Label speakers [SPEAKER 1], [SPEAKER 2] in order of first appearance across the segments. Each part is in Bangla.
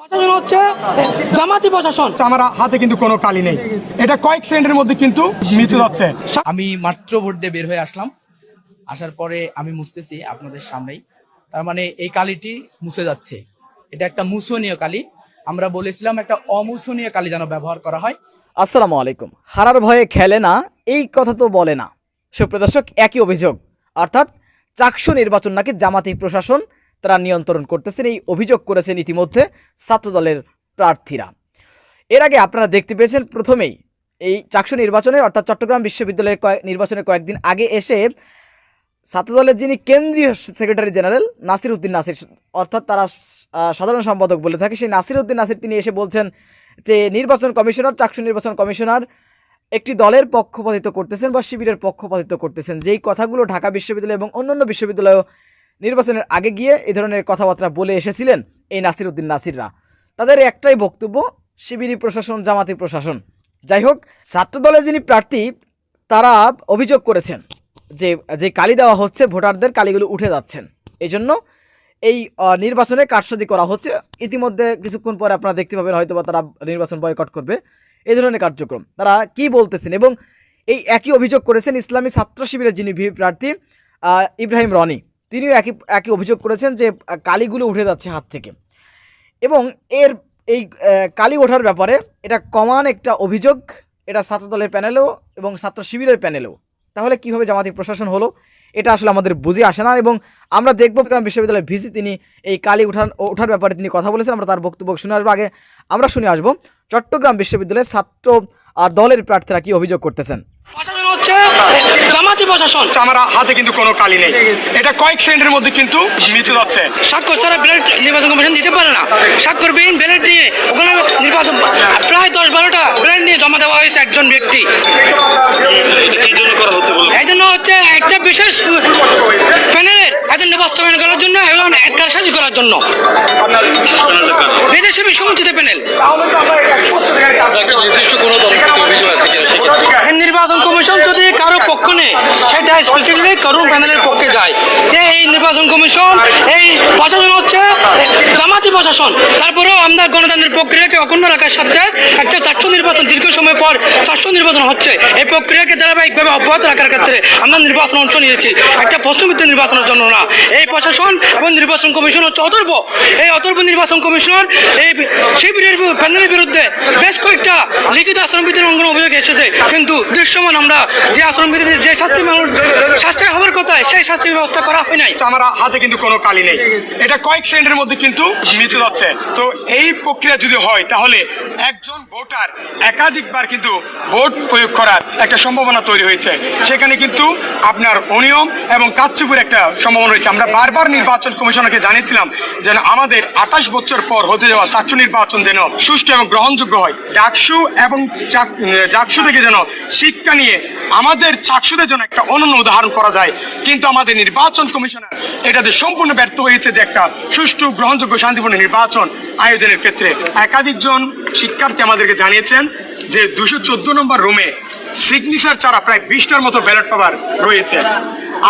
[SPEAKER 1] প্রশাসন হচ্ছে জামাতি প্রশাসন।
[SPEAKER 2] আমার হাতে কিন্তু কোনো কালি নেই। এটা কয়েক সেকেন্ডের মধ্যে কিন্তু যাচ্ছে
[SPEAKER 3] আমি মাত্র ভোট দিয়ে বের হয়ে আসলাম। আসার পরে আমি মুছতেছি আপনাদের সামনেই। তার মানে এই কালিটি মুছে যাচ্ছে। এটা একটা মুছনীয় কালি। আমরা বলেছিলাম একটা অমুছনীয় কালি যেন ব্যবহার করা হয়।
[SPEAKER 4] আসসালামু আলাইকুম। হারার ভয়ে খেলে না এই কথা তো বলে না। সুপ্রদর্শক একই অভিযোগ। অর্থাৎ চাকসু নির্বাচন নাকি জামাতি প্রশাসন? তারা নিয়ন্ত্রণ করতেছেন, এই অভিযোগ করেছেন ইতিমধ্যে ছাত্রদলের প্রার্থীরা। এর আগে আপনারা দেখতে পেয়েছেন প্রথমেই এই চাকসু নির্বাচনে, অর্থাৎ চট্টগ্রাম বিশ্ববিদ্যালয়ের কয়েক নির্বাচনের কয়েকদিন আগে এসে ছাত্রদলের যিনি কেন্দ্রীয় সেক্রেটারি জেনারেল নাসির উদ্দিন নাসির, অর্থাৎ তারা সাধারণ সম্পাদক বলে থাকে, সেই নাসির উদ্দিন নাসির তিনি এসে বলছেন যে নির্বাচন কমিশনার, চাকসু নির্বাচন কমিশনার একটি দলের পক্ষপাতিত্ব করতেছেন বা শিবিরের পক্ষপাতিত্ব করতেছেন। যেই কথাগুলো ঢাকা বিশ্ববিদ্যালয় এবং অন্যান্য বিশ্ববিদ্যালয়েও নির্বাচনের আগে গিয়ে এই ধরনের কথাবার্তা বলে এসেছিলেন এই নাসির উদ্দিন নাসিররা। তাদের একটাই বক্তব্য, শিবিরি প্রশাসন জামাতি প্রশাসন। যাই হোক ছাত্রদলের যিনি প্রার্থী, তারা অভিযোগ করেছেন যে যে কালি দেওয়া হচ্ছে, ভোটারদের কালিগুলো উঠে যাচ্ছেন। এই জন্য এই নির্বাচনে কারসাজি করা হচ্ছে। ইতিমধ্যে কিছুক্ষণ পরে আপনারা দেখতে পাবেন হয়তো বা তারা নির্বাচন বয়কট করবে। এই ধরনের কার্যক্রম। তারা কি বলতেছেন? এবং এই একই অভিযোগ করেছেন ইসলামী ছাত্র শিবিরের যিনি প্রার্থী ইব্রাহিম রনি। তিনিও একই একই অভিযোগ করেছেন যে কালিগুলো উঠে যাচ্ছে হাত থেকে। এবং এর এই কালি ওঠার ব্যাপারে এটা কমান একটা অভিযোগ, এটা ছাত্র দলের প্যানেলেও এবং ছাত্র শিবিরের প্যানেলেও। তাহলে কীভাবে জামাতি প্রশাসন হলো, এটা আসলে আমাদের বুঝে আসে না এবং আমরা দেখব গ্রাম বিশ্ববিদ্যালয়ের ভিসি তিনি এই কালি উঠান, ওঠার ব্যাপারে তিনি কথা বলেছেন, আমরা তার বক্তব্য শুনে আসব। আগে আমরা শুনে আসব, চট্টগ্রাম বিশ্ববিদ্যালয়ের ছাত্র দলের প্রার্থীরা কি অভিযোগ করতেছেন?
[SPEAKER 1] জামাতি প্রশাসন।
[SPEAKER 2] আমার হাতে কিন্তু কোনো কালি নেই। এটা কয়েক সেকেন্ডের মধ্যে কিন্তু মিচু যাচ্ছে।
[SPEAKER 1] স্বাক্ষর ছাড়া ব্যালট নির্বাচন কমিশন দিতে পারে না। স্বাক্ষরবিহীন ব্যালট নিয়ে ওখানে নির্বাচন প্রায় দশ বারোটা ব্যালট নিয়ে জমা দেওয়া হয়েছে একজন ব্যক্তি। এই জন্য হচ্ছে একটা বিশেষ প্যানেলের এজেন্ডা বাস্তবায়ন করার জন্য এবং এক কারসাজি করার জন্য। বিদেশি বিশ্বমঞ্চিত প্যানেল এই নির্বাচন কমিশন যদি কারও পক্ষ নেয়, সেটা স্পেসিফিকলি করুন প্যানেলের পক্ষে যায়। যে এই নির্বাচন কমিশন, এই প্রশাসন হচ্ছে জামাতি প্রশাসন। তারপরেও আমরা গণতান্ত্রিক প্রক্রিয়াকে অক্ষুণ্ণ রাখার সাথে একটা চারশো নির্বাচন, দীর্ঘ সময় পর চারশো নির্বাচন হচ্ছে। এই প্রক্রিয়াকে ধারাবাহিকভাবে অব্যাহত রাখার ক্ষেত্রে আমরা নির্বাচন অংশ নিয়েছি। একটা প্রশ্নবিদ্ধ নির্বাচনের জন্য না। এই প্রশাসন এবং নির্বাচন কমিশন হচ্ছে অতর্ব এই অতর্ব নির্বাচন কমিশনার এই শিবিরের প্যানেলের বিরুদ্ধে বেশ কয়েকটা লিখিত আচরণবিধির লঙ্ঘন অভিযোগ এসেছে। কিন্তু দৃশ্যমান আমরা যে আচরণবিধিতে যে শাস্তি শাস্তি হওয়ার কথা সেই শাস্তির ব্যবস্থা করা হয় নাই।
[SPEAKER 2] আমার হাতে কিন্তু কোনো কালি নেই। এটা কয়েক সেকেন্ডের মধ্যে কিন্তু মিচু যাচ্ছে। তো এই প্রক্রিয়া যদি হয়, তাহলে একজন ভোটার একাধিকবার কিন্তু ভোট প্রয়োগ করার একটা সম্ভাবনা তৈরি হয়েছে। সেখানে কিন্তু আপনার অনিয়ম এবং কাচ্চুপুর একটা সম্ভাবনা রয়েছে। আমরা বারবার নির্বাচন কমিশনারকে জানিয়েছিলাম যেন আমাদের আঠাশ বছর পর হতে যাওয়া চাকসু নির্বাচন যেন সুষ্ঠু এবং গ্রহণযোগ্য হয়। ডাকসু এবং চাক- থেকে যেন শিক্ষা নিয়ে আমাদের চাকসুদের জন্য একটা অনন্য উদাহরণ করা যায়। কিন্তু আমাদের নির্বাচন কমিশনার এটাতে সম্পূর্ণ ব্যর্থ হয়েছে যে একটা সুষ্ঠু, গ্রহণযোগ্য, শান্তিপূর্ণ নির্বাচন আয়োজনের ক্ষেত্রে একাধিকজন শিক্ষার্থী আমাদেরকে জানিয়েছেন যে দুশো চোদ্দ নম্বর রুমে সিগনেচার ছাড়া প্রায় বিশটার মতো ব্যালট পেপার রয়েছে।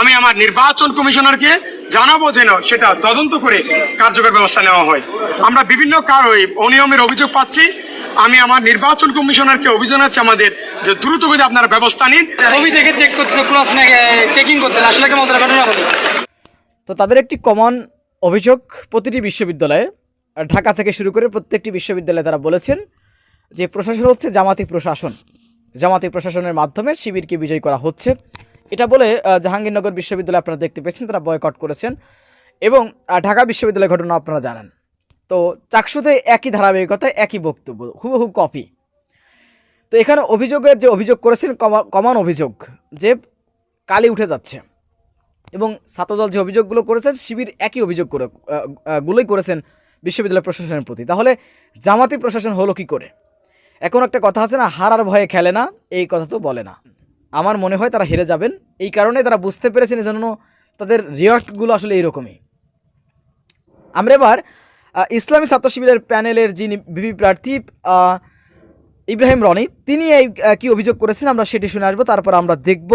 [SPEAKER 2] আমি আমার নির্বাচন কমিশনারকে জানাব যেন সেটা তদন্ত করে কার্যকর ব্যবস্থা নেওয়া হয়। আমরা বিভিন্ন কার ওই অনিয়মের অভিযোগ পাচ্ছি আমি আমার নির্বাচন কমিশনারকে অভিযোগ আছে আমাদের যে দ্রুত গতিতে আপনারা ব্যবস্থা নিন।
[SPEAKER 5] ছবি থেকে চেক করতে ক্রস চেকিং করতে আসলে কেমন ঘটনা ঘটে
[SPEAKER 4] তো তাদের একটি কমন অভিযোগ প্রতিটি বিশ্ববিদ্যালয়ে আর ঢাকা থেকে শুরু করে প্রত্যেকটি বিশ্ববিদ্যালয়ে তারা বলেছেন যে প্রশাসন হচ্ছে জামাতি প্রশাসন। জামাতি প্রশাসনের মাধ্যমে শিবিরকে বিজয় করা হচ্ছে। এটা বলে জাহাঙ্গীরনগর বিশ্ববিদ্যালয় আপনারা দেখতে পেয়েছেন তারা বয়কট করেছেন। এবং ঢাকা বিশ্ববিদ্যালয়ের ঘটনা আপনারা জানেন। তো চাকসুতে একই ধারাবাহিকতায় একই বক্তব্য, হুবহু কপি তো এখানে অভিযোগের যে অভিযোগ করেছেন কমান অভিযোগ, যে কালি উঠে যাচ্ছে। এবং ছাত্রদল যে অভিযোগগুলো করেছেন, শিবির একই অভিযোগ করে গুলোই করেছেন বিশ্ববিদ্যালয় প্রশাসনের প্রতি। তাহলে জামাতি প্রশাসন হলো কি করে? এখন একটা কথা আছে না হারার ভয়ে খেলে না, এই কথা তো বলে না। আমার মনে হয় তারা হেরে যাবেন। এই কারণে তারা বুঝতে পেরেছেন এই জন্য তাদের রিয়াক্টগুলো আসলে এইরকমই। আমরা এবার ইসলামী ছাত্র শিবিরের প্যানেলের যিনি বিপি প্রার্থী ইব্রাহিম রনি, তিনি এই কি অভিযোগ করেছেন আমরা সেটি শুনে আসব, তারপর আমরা দেখব।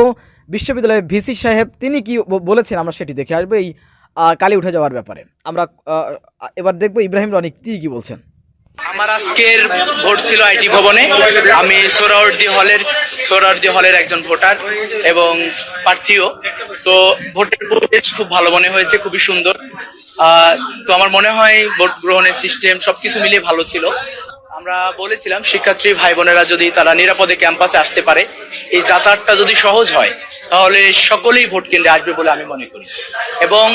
[SPEAKER 4] বিশ্ববিদ্যালয়ের ভিসি সাহেব, তিনি কি বলেছেন আমরা সেটি দেখে আসব, এই কালি উঠে যাওয়ার ব্যাপারে। আমরা এবার দেখব ইব্রাহিম রনি তিনি কি বলছেন।
[SPEAKER 3] আমার আজকের ভোট ছিল আইটি ভবনে। আমি সোরাউদ্দি হলের সোরাউদ্দি হলের একজন ভোটার এবং প্রার্থীও। তো ভোটের পরিবেশ খুব ভালো মনে হয়েছে, খুবই সুন্দর। তো আমার মনে হয় ভোট গ্রহণের সিস্টেম সবকিছু মিলিয়ে ভালো ছিল। আমরা বলেছিলাম, শিক্ষার্থী ভাই বোনেরা যদি তারা নিরাপদে ক্যাম্পাসে আসতে পারে, এই যাতায়াতটা যদি সহজ হয়, তাহলে সকলেই ভোট কেন্দ্রে আসবে বলে আমি মনে করি। এবং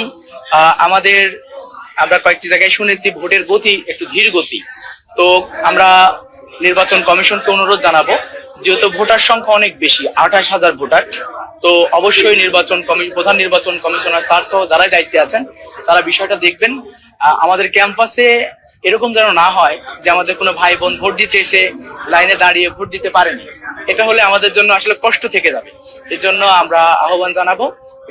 [SPEAKER 3] আমাদের, আমরা কয়েকটি জায়গায় শুনেছি, ভোটের গতি একটু ধীর গতি। তো আমরা নির্বাচন কমিশনকে অনুরোধ জানাব, যেহেতু ভোটার সংখ্যা অনেক বেশি, আঠাশ হাজার ভোটার তো অবশ্যই নির্বাচন কমিশন প্রধান নির্বাচন কমিশনার স্যার সহ যারা দায়িত্বে আছেন, তারা বিষয়টা দেখবেন। আমাদের ক্যাম্পাসে এরকম যেন না হয় যে আমাদের কোনো ভাই বোন ভোট দিতে এসে লাইনে দাঁড়িয়ে ভোট দিতে পারেনি। এটা হলে আমাদের জন্য আসলে কষ্ট থেকে যাবে। এর জন্য আমরা আহ্বান জানাব,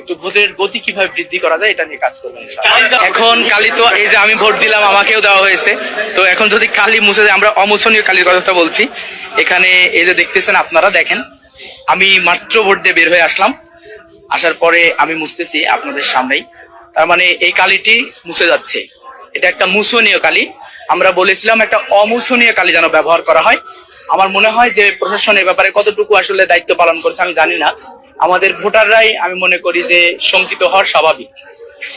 [SPEAKER 3] একটু ভোটের গতি কীভাবে বৃদ্ধি করা যায় এটা নিয়ে কাজ করবেন এখন কালি তো এই যে আমি ভোট দিলাম, আমাকেও দেওয়া হয়েছে। তো এখন যদি কালি মুছে যায়, আমরা অমোছনীয় কালির কথা বলছি। এখানে এই যে দেখতেছেন আপনারা, দেখেন। আমি মাত্র ভোট দিয়ে বের হয়ে আসলাম। আসার পরে আমি মুছতেছি আপনাদের সামনেই। তার মানে এই কালিটি মুছে যাচ্ছে। এটা একটা মুছনীয় কালি। আমরা বলেছিলাম একটা অমুছনীয় কালি যেন ব্যবহার করা হয়। আমার মনে হয় যে প্রশাসন এ ব্যাপারে কতটুকু আসলে দায়িত্ব পালন করছে আমি জানি না। আমাদের ভোটাররাই আমি মনে করি যে শঙ্কিত হওয়ার স্বাভাবিক।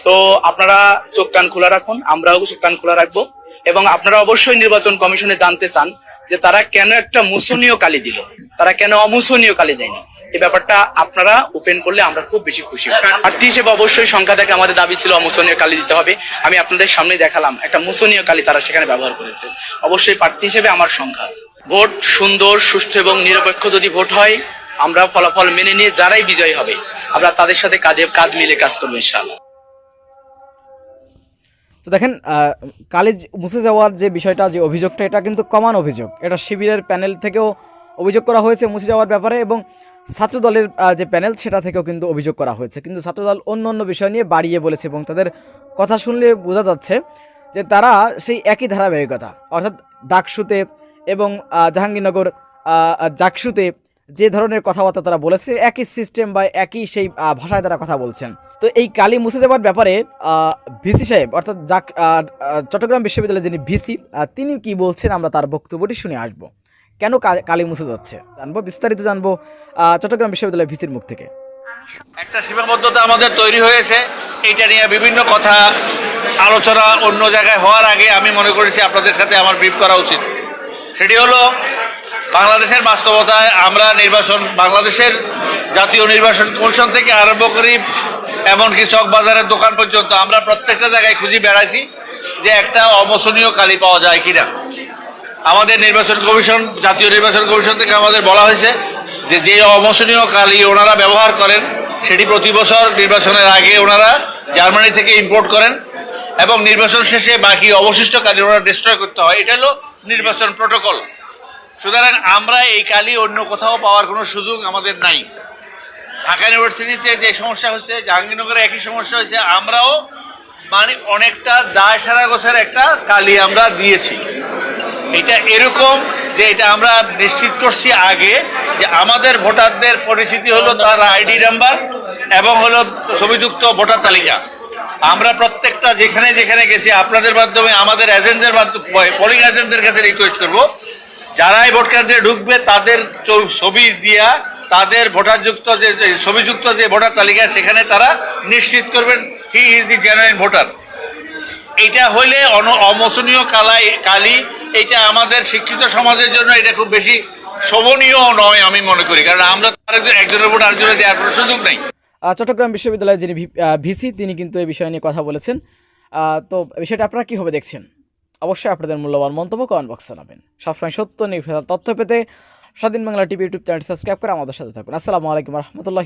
[SPEAKER 3] তো আপনারা চোখ কান খোলা রাখুন, আমরাও চোখ কান খোলা রাখব। এবং আপনারা অবশ্যই নির্বাচন কমিশনে জানতে চান যে তারা কেন একটা মুছনীয় কালি দিল। তারা কেন অমুছনীয় কালি যায়নি? এই ব্যাপারটা আপনারা ওপেন করলে আমরা খুব বেশি খুশি। প্রার্থী হিসেবে অবশ্যই সংখ্যা থেকে আমাদের দাবি ছিল অমোচনীয় কালি দিতে হবে। আমি আপনাদের সামনে দেখালাম একটা মুছনীয় কালি তারা সেখানে ব্যবহার করেছে। অবশ্যই প্রার্থী হিসেবে আমার সংখ্যা আছে। ভোট সুন্দর সুষ্ঠু এবং নিরপেক্ষ যদি ভোট হয় আমরা ফলাফল মেনে নিয়ে যারাই বিজয়ী হবে আমরা তাদের সাথে কাঁধে কাঁধ মিলে কাজ করব ইনশাআল্লাহ।
[SPEAKER 4] তো দেখেন আহ, কালেজ মুছে যাওয়ার যে বিষয়টা যে অভিযোগটা এটা কিন্তু কমান অভিযোগ। এটা শিবিরের প্যানেল থেকেও অভিযোগ করা হয়েছে মুছে যাওয়ার ব্যাপারে এবং ছাত্রদলের আহ, যে প্যানেল সেটা থেকেও কিন্তু অভিযোগ করা হয়েছে। কিন্তু ছাত্রদল অন্য অন্য বিষয় নিয়ে বাড়িয়ে বলেছে এবং তাদের কথা শুনলে বোঝা যাচ্ছে যে তারা সেই একই ধারাবাহিকতা অর্থাৎ ডাকসুতে এবং জাহাঙ্গীরনগর জাকসুতে যে ধরনের কথাবার্তা তারা বলেছে একই সিস্টেম বা একই সেই ভাষায় তারা কথা বলছেন। তো এই কালি মুছে যাওয়ার ব্যাপারে ভিসি সাহেব অর্থাৎ জাক চট্টগ্রাম বিশ্ববিদ্যালয়ের যিনি ভিসি তিনি কি বলছেন আমরা তার বক্তব্যটি শুনে আসব। কেন কালি মুছে যাচ্ছে? জানব, বিস্তারিত জানব চট্টগ্রাম বিশ্ববিদ্যালয়ের ভিসির মুখ থেকে।
[SPEAKER 6] একটা সীমাবদ্ধতা আমাদের তৈরি হয়েছে। এটা নিয়ে বিভিন্ন কথা, আলোচনা অন্য জায়গায় হওয়ার আগে আমি মনে করেছি আপনাদের সাথে আমার ব্রিফ করা উচিত। সেটি হলো, বাংলাদেশের বাস্তবতায় আমরা নির্বাচন, বাংলাদেশের জাতীয় নির্বাচন কমিশন থেকে আরম্ভ করি, এমনকি চক বাজারের দোকান পর্যন্ত আমরা প্রত্যেকটা জায়গায় খুঁজি বেড়াইছি যে একটা অমোচনীয় কালি পাওয়া যায় কিনা। আমাদের নির্বাচন কমিশন, জাতীয় নির্বাচন কমিশন থেকে আমাদের বলা হয়েছে যে যে অমোচনীয় কালি ওনারা ব্যবহার করেন, সেটি প্রতি বছর নির্বাচনের আগে ওনারা জার্মানি থেকে ইম্পোর্ট করেন এবং নির্বাচন শেষে বাকি অবশিষ্ট কালি ওনারা ডিস্ট্রয় করতে হয়। এটা হলো নির্বাচন প্রোটোকল সুতরাং আমরা এই কালি অন্য কোথাও পাওয়ার কোনো সুযোগ আমাদের নাই। ঢাকা ইউনিভার্সিটিতে যে সমস্যা হচ্ছে জাহাঙ্গীরনগরে একই সমস্যা হয়েছে, আমরাও মানে অনেকটা দায় সারা গোছের একটা কালি আমরা দিয়েছি। এটা এরকম যে এটা আমরা নিশ্চিত করছি আগে যে আমাদের ভোটারদের পরিস্থিতি হলো তার আইডি নাম্বার এবং হলো ছবিযুক্ত ভোটার তালিকা। আমরা প্রত্যেকটা যেখানে যেখানে গেছি আপনাদের মাধ্যমে, আমাদের এজেন্টদের মাধ্যমে পোলিং এজেন্টদের কাছে রিকোয়েস্ট করব। যারাই ভোট কেন্দ্রে ঢুকবে, তাদের ছবি দিয়া তাদের ভোটারযুক্ত যে ছবিযুক্ত যে ভোটার তালিকা, সেখানে তারা নিশ্চিত করবেন, he is the genuine voter. এটা হইলে অন- অমোচনীয় কালাই, কালি এটা আমাদের শিক্ষিত সমাজের জন্য এটা খুব বেশি শোভনীয় নয় আমি মনে করি। কারণ আমরা একজনের ভোট আরেকজনের দেওয়ার কোনো সুযোগ নেই।
[SPEAKER 4] চট্টগ্রাম বিশ্ববিদ্যালয়ের যিনি ভিসি, তিনি কিন্তু এই বিষয় নিয়ে কথা বলেছেন। তো বিষয়টা আপনারা কীভাবে দেখছেন? অবশ্যই আপনাদের মূল্যবান মন্তব্য কমেন্ট বক্সে জানাবেন। সবসময় সত্য নির্ভর তথ্য পেতে Swadhin Bangla TV YouTube channel subscribe করে আমাদের সাথে থাকুন। আসসালামু আলাইকুম রহমতুল্লাহ